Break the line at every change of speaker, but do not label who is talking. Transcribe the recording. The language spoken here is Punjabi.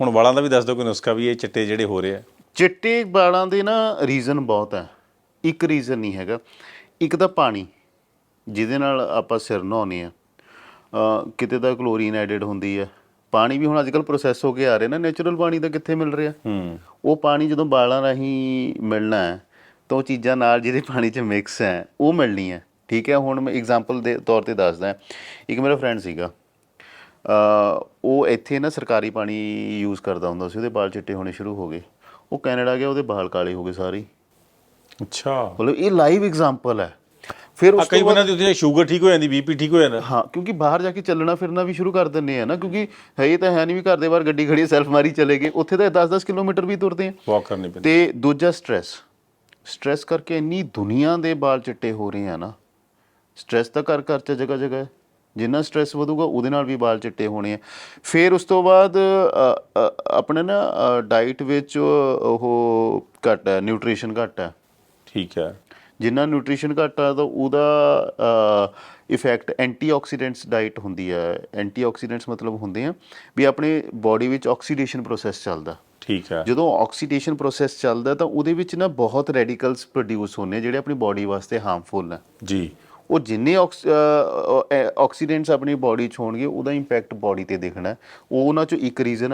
ਹੁਣ ਵਾਲਾਂ ਦਾ ਵੀ ਦੱਸ ਦਿਓ ਕੋਈ ਨੁਸਖਾ ਵੀ ਇਹ ਚਿੱਟੇ ਜਿਹੜੇ ਹੋ ਰਹੇ ਆ।
ਚਿੱਟੇ ਵਾਲਾਂ ਦੇ ਨਾ ਰੀਜ਼ਨ ਬਹੁਤ ਹੈ। ਇੱਕ ਰੀਜ਼ਨ ਨਹੀਂ ਹੈਗਾ। ਇੱਕ ਤਾਂ ਪਾਣੀ ਜਿਹਦੇ ਨਾਲ ਆਪਾਂ ਸਿਰ ਨਹਾਉਂਦੇ ਆ ਕਿਤੇ ਤਾਂ ਕਲੋਰੀਨ ਐਡਡ ਹੁੰਦੀ ਹੈ। ਪਾਣੀ ਵੀ ਹੁਣ ਅੱਜਕੱਲ ਪ੍ਰੋਸੈਸ ਹੋ ਕੇ ਆ ਰਿਹਾ ਨਾ ਨੇਚਰਲ ਪਾਣੀ ਤਾਂ ਕਿੱਥੇ ਮਿਲ ਰਿਹਾ?
ਹੂੰ।
ਉਹ ਪਾਣੀ ਜਦੋਂ ਵਾਲਾਂ ਰਾਹੀਂ ਮਿਲਣਾ ਹੈ ਤਾਂ ਉਹ ਚੀਜ਼ਾਂ ਨਾਲ ਜਿਹਦੇ ਪਾਣੀ 'ਚ ਮਿਕਸ ਹੈ ਉਹ ਮਿਲਣੀ ਹੈ। ਠੀਕ ਹੈ ਹੁਣ ਮੈਂ ਐਗਜ਼ਾਮਪਲ ਦੇ ਤੌਰ ਤੇ ਦੱਸਦਾ। ਇੱਕ ਮੇਰਾ ਫਰੈਂਡ ਸੀਗਾ। ਉਹ ਇੱਥੇ ਨਾ ਸਰਕਾਰੀ ਪਾਣੀ ਯੂਜ਼ ਕਰਦਾ ਹੁੰਦਾ ਸੀ ਉਹਦੇ ਵਾਲ ਚਿੱਟੇ ਹੋਣੇ ਸ਼ੁਰੂ ਹੋ ਗਏ। ਉਹ ਕੈਨੇਡਾ ਗਿਆ ਉਹਦੇ ਵਾਲ ਕਾਲੇ ਹੋ ਗਏ ਸਾਰੇ। ਹੀ।
ਅੱਛਾ।
ਮਤਲਬ ਇਹ ਲਾਈਵ ਐਗਜ਼ਾਮਪਲ ਹੈ। ਫਿਰ
ਆ
ਉਸ
ਕਈ
ਤੋਂ ਬਾਅਦ
ਬੰਦਿਆਂ ਦੀ ਉੱਥੇ ਸ਼ੂਗਰ ਠੀਕ ਹੋ ਜਾਂਦੀ ਬੀਪੀ ਠੀਕ ਹੋ ਜਾਂਦਾ।
ਹਾਂ ਕਿਉਂਕਿ ਬਾਹਰ ਜਾ ਕੇ ਚੱਲਣਾ ਫਿਰਨਾ ਵੀ ਸ਼ੁਰੂ ਕਰ ਦਿੰਦੇ ਆ ਨਾ ਕਿਉਂਕਿ ਹੈ ਇਹ ਤਾਂ ਹੈ ਨਹੀਂ ਵੀ ਘਰ ਦੇ ਬਾਹਰ ਗੱਡੀ ਖੜੀ ਸੈਲਫ ਮਾਰੀ ਚਲੇ ਗਏ। ਉੱਥੇ ਤਾਂ 10-10 ਕਿਲੋਮੀਟਰ ਵੀ ਤੁਰਦੇ ਆ।
ਵਾਕ ਕਰਨੀ ਪੈਂਦੀ।
ਤੇ ਦੂਜਾ ਸਟ੍ਰੈਸ ਸਟ੍ਰੈਸ ਕਰਕੇ ਇੰਨੀ ਦੁਨੀਆ ਦੇ ਬਾਲ ਚਿੱਟੇ ਹੋ ਰਹੇ ਆ ਨਾ। ਸਟ੍ਰੈਸ ਤਾਂ ਘਰ ਘਰ ਚ ਜਗ੍ਹਾ ਜਗ੍ਹਾ ਹੈ। ਜਿੰਨਾ ਸਟ੍ਰੈਸ ਵਧੂਗਾ ਉਹਦੇ ਨਾਲ ਵੀ ਬਾਲ ਚਿੱਟੇ ਹੋਣੇ ਆ। ਫਿਰ ਉਸ ਤੋਂ ਬਾਅਦ ਆਪਣੇ ਨਾ ਡਾਈਟ ਵਿੱਚ ਉਹ ਘੱਟ ਹੈ ਨਿਊਟ੍ਰੀਸ਼ਨ ਘੱਟ ਹੈ।
ਠੀਕ ਹੈ।
ਜਿੰਨਾ ਨਿਊਟ੍ਰੀਸ਼ਨ ਘੱਟ ਆ ਤਾਂ ਉਹਦਾ ਇਫੈਕਟ ਐਂਟੀਆਕਸੀਡੈਂਟਸ ਡਾਈਟ ਹੁੰਦੀ ਹੈ। ਐਂਟੀਆਕਸੀਡੈਂਟਸ ਮਤਲਬ ਹੁੰਦੇ ਆ ਵੀ ਆਪਣੇ ਬਾਡੀ ਵਿੱਚ ਆਕਸੀਡੇਸ਼ਨ ਪ੍ਰੋਸੈਸ ਚੱਲਦਾ।
ਠੀਕ ਹੈ।
ਜਦੋਂ ਆਕਸੀਡੇਸ਼ਨ ਪ੍ਰੋਸੈਸ ਚੱਲਦਾ ਤਾਂ ਉਹਦੇ ਵਿੱਚ ਨਾ ਬਹੁਤ ਰੈਡੀਕਲਸ ਪ੍ਰੋਡਿਊਸ ਹੁੰਦੇ ਆ ਜਿਹੜੇ ਆਪਣੀ ਬਾਡੀ ਵਾਸਤੇ ਹਾਰਮਫੁਲ ਨੇ।
ਜੀ।
ਉਹ ਜਿੰਨੇ ਆਕਸੀਡੈਂਟਸ ਆਪਣੀ ਬਾਡੀ 'ਚ ਹੋਣਗੇ, ਉਹਦਾ ਇੰਪੈਕਟ ਬਾਡੀ ਤੇ ਦੇਖਣਾ ਉਹ ਉਹਨਾਂ ਚੋਂ ਇੱਕ ਰੀਜ਼ਨ